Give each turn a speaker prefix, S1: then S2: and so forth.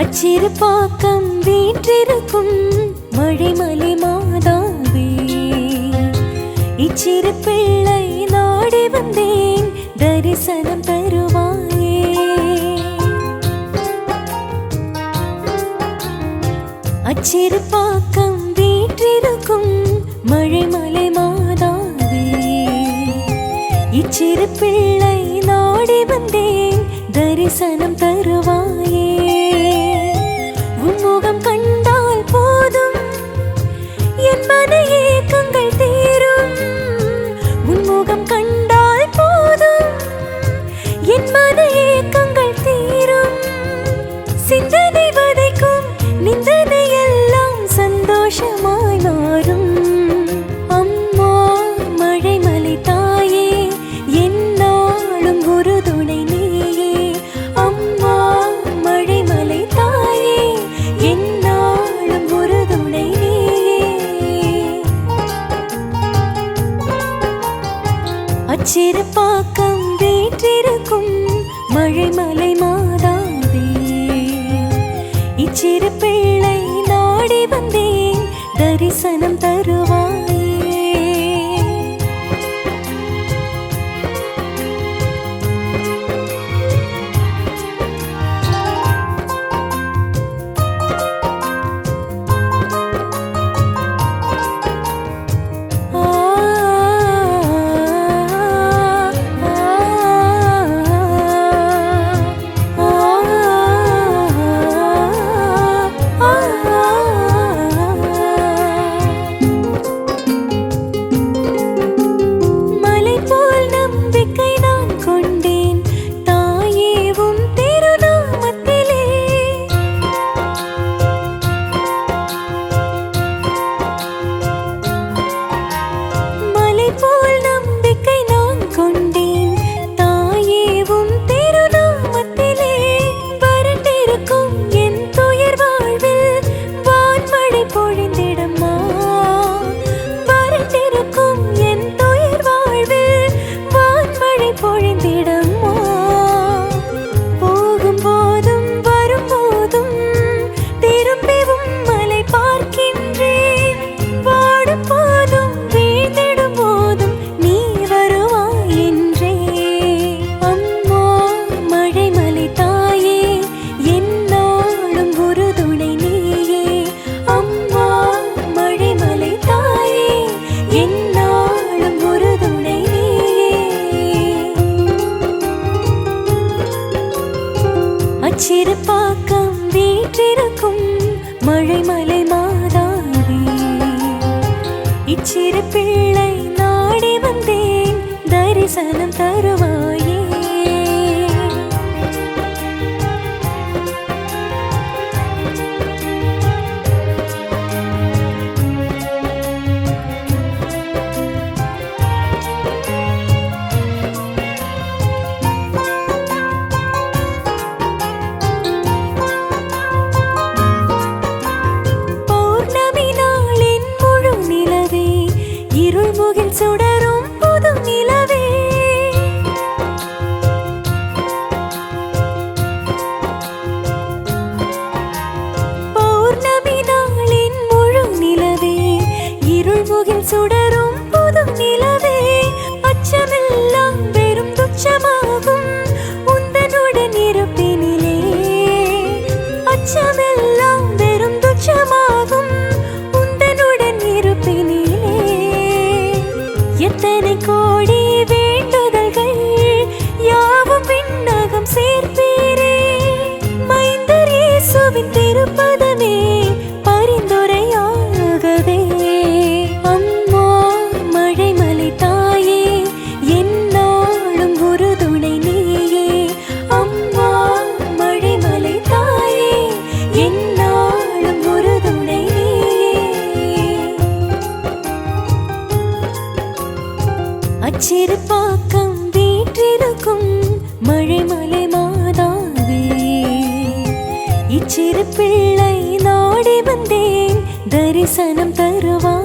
S1: அச்சிறு பாக்கம் வீற்றிருக்கும் மழைமலை மாதாவே. இச்சிறு பிள்ளை நாடி வந்தேன் தரிசனம் தருவாயே. அச்சிறு பாக்கம் வீற்றிருக்கும் மழைமலை மாதாவே. இச்சிறு பிள்ளை நாடி வந்தேன் தரிசனம் துணை நீயே. அம்மா மழைமலை தாயே என்னாலும் ஒரு துணை நீயே. அச்சிறுபாக்கம் வீற்றிருக்கும் மழைமலை மாதாவே. இச்சிறுப்பே திருப்பாக்கம் வீற்றிருக்கும் மழை மலை மாதாவே. இச்சிறு பிள்ளை நாடி வந்தேன் தரிசனம் தருவ எத்தனை கோடி அன்னை மாதாவே. இச்சிறு பிள்ளை நாடி வந்தேன் தரிசனம் தருவா